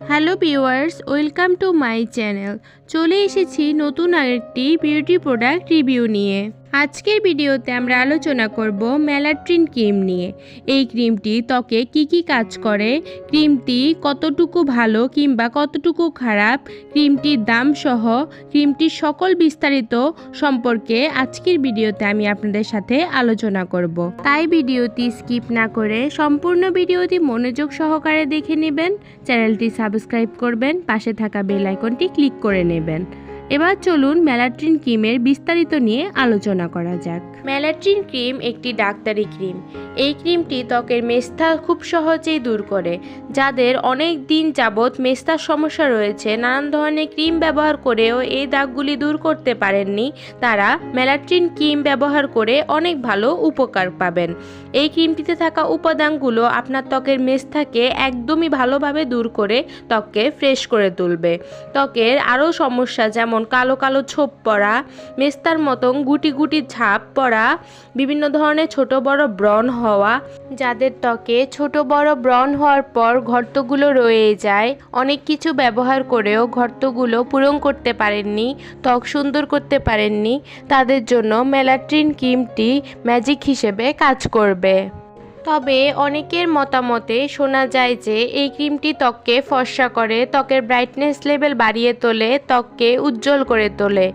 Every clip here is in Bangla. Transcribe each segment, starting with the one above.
Hello viewers welcome to my channel. চলে এসেছি নতুন আরেকটি বিউটি প্রোডাক্ট রিভিউ নিয়ে। আজকের ভিডিওতে আমরা আলোচনা করব মেলাট্রিন ক্রিম নিয়ে। এই ক্রিমটি ত্বকে কি কি কাজ করে? ক্রিমটি কতটুকু ভালো কিংবা কতটুকু খারাপ? ক্রিমটির দাম সহ ক্রিমটির সকল বিস্তারিত সম্পর্কে আজকের ভিডিওতে আমি আপনাদের সাথে আলোচনা করব। তাই ভিডিওটি স্কিপ না করে সম্পূর্ণ ভিডিওটি মনোযোগ সহকারে দেখে নেবেন। চ্যানেলটি সাবস্ক্রাইব করবেন, পাশে থাকা বেল আইকনটি ক্লিক করে নেবেন। এবার চলুন ম্যালাট্রিন ক্রিমের বিস্তারিত নিয়ে আলোচনা করা যাক। ম্যালাট্রিন ক্রিম একটি ডাক্তারি ক্রিম। এই ক্রিমটি ত্বকের মেস্তা খুব সহজেই দূর করে, যাদের অনেক দিন যাবৎ মেস্তার সমস্যা রয়েছে, নানান ধরনের ক্রিম ব্যবহার করেও এই দাগগুলি দূর করতে পারেননি, তারা ম্যালাট্রিন ক্রিম ব্যবহার করে অনেক ভালো উপকার পাবেন। এই ক্রিমটিতে থাকা উপাদানগুলো আপনার ত্বকের মেস্তাকে একদমই ভালোভাবে দূর করে ত্বককে ফ্রেশ করে তুলবে। ত্বকের আরও সমস্যা যেমন কালো কালো ছোপ পড়া মেস্তার মতন গুটি গুটি ছাপ পড়া বিভিন্ন ধরনের ছোট বড় ব্রণ হওয়া। যাদের ত্বকে ছোট বড় ব্রণ হওয়ার পর ঘর্তগুলো রয়ে যায়, অনেক কিছু ব্যবহার করেও ঘর্তগুলো পূরণ করতে পারেননি, ত্বক সুন্দর করতে পারেননি। তাদের জন্য মেলাট্রিন ক্রিমটি ম্যাজিক হিসেবে কাজ করবে। তবে অনেকের মতামতে শোনা যায় যে এই ক্রিমটি ত্বককে ফর্সা করে, ত্বকের ব্রাইটনেস লেভেল বাড়িয়ে তোলে, ত্বককে উজ্জ্বল করে তোলে।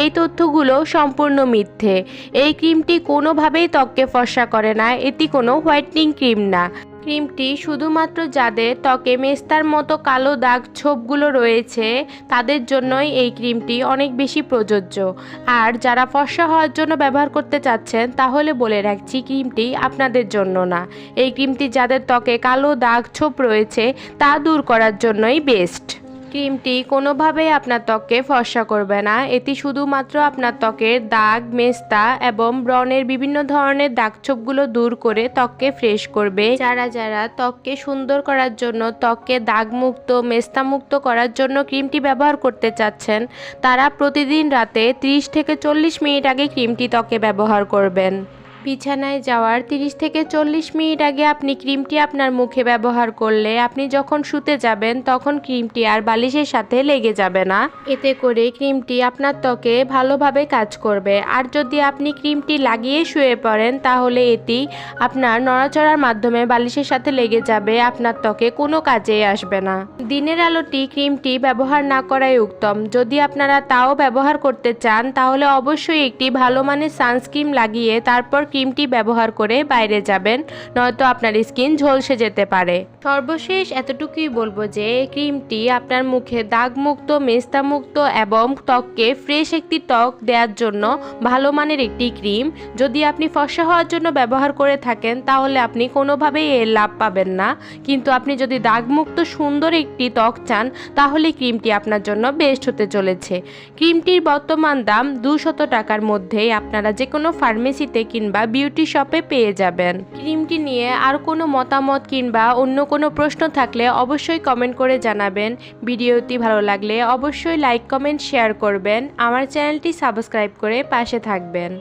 এই তথ্যগুলো সম্পূর্ণ মিথ্যে। এই ক্রিমটি কোনোভাবেই ত্বককে ফর্সা করে না, এটি কোনো হোয়াইটনিং ক্রিম না। ক্রিমটি শুধুমাত্র যাদের ত্বকে মেস্তার মতো কালো দাগ ছোপগুলো রয়েছে, তাদের জন্যই এই ক্রিমটি অনেক বেশি প্রযোজ্য। আর যারা ফর্সা হওয়ার জন্য ব্যবহার করতে চাচ্ছেন, তাহলে বলে রাখছি ক্রিমটি আপনাদের জন্য না। এই ক্রিমটি যাদের ত্বকে কালো দাগ ছোপ রয়েছে, তা দূর করার জন্যই বেস্ট। ক্রিমটি কোনোভাবেই আপনার ত্বককে ফর্সা করবে না। এটি শুধুমাত্র আপনার ত্বকের দাগ, মেস্তা এবং ব্রণের বিভিন্ন ধরনের দাগছোপগুলো দূর করে ত্বককে ফ্রেশ করবে। যারা যারা ত্বককে সুন্দর করার জন্য, ত্বককে দাগমুক্ত, মেস্তামুক্ত করার জন্য ক্রিমটি ব্যবহার করতে চাচ্ছেন, তারা প্রতিদিন রাতে 30 থেকে চল্লিশ মিনিট আগে ক্রিমটি ত্বকে ব্যবহার করবেন। বিছানায় যাওয়ার 30 থেকে চল্লিশ মিনিট আগে আপনি ক্রিমটি আপনার মুখে ব্যবহার করলে আপনি যখন শুতে যাবেন তখন ক্রিমটি আর বালিশের সাথে লেগে যাবে না। এতে করে ক্রিমটি আপনার ত্বকে ভালোভাবে কাজ করবে। আর যদি আপনি ক্রিমটি লাগিয়ে শুয়ে পড়েন তাহলে এটি আপনার নড়াচড়ার মাধ্যমে বালিশের সাথে লেগে যাবে, আপনার ত্বকে কোনো কাজেই আসবে না। দিনের আলোটি ক্রিমটি ব্যবহার না করাই উত্তম। যদি আপনারা তাও ব্যবহার করতে চান তাহলে অবশ্যই একটি ভালো মানের সানস্ক্রিন লাগিয়ে তারপর ক্রিমটি ব্যবহার করে বাইরে যাবেন, নয়তো আপনার স্কিন ঝলসে যেতে পারে। সর্বশেষ এতটুকুই বলব যে ক্রিমটি আপনার মুখে দাগমুক্ত, মেস্তামুক্ত এবং ত্বককে ফ্রেশ একটি ত্বক দেওয়ার জন্য ভালো মানের একটি ক্রিম। যদি আপনি ফর্সা হওয়ার জন্য ব্যবহার করে থাকেন, তাহলে আপনি কোনোভাবেই এর লাভ পাবেন না। কিন্তু আপনি যদি দাগমুক্ত, সুন্দর একটি ত্বক চান, তাহলে ক্রিমটি আপনার জন্য বেস্ট হতে চলেছে। ক্রিমটির বর্তমান দাম দুশত টাকার মধ্যেই আপনারা যে কোনো ফার্মেসিতে কিংবা বিউটি শপে পেয়ে যাবেন। ক্রিমটি নিয়ে আর কোনো মতামত কিংবা অন্য কোনো প্রশ্ন থাকলে অবশ্যই কমেন্ট করে জানাবেন। ভিডিওটি ভালো লাগলে অবশ্যই লাইক কমেন্ট শেয়ার করবেন। আমার চ্যানেলটি সাবস্ক্রাইব করে পাশে থাকবেন।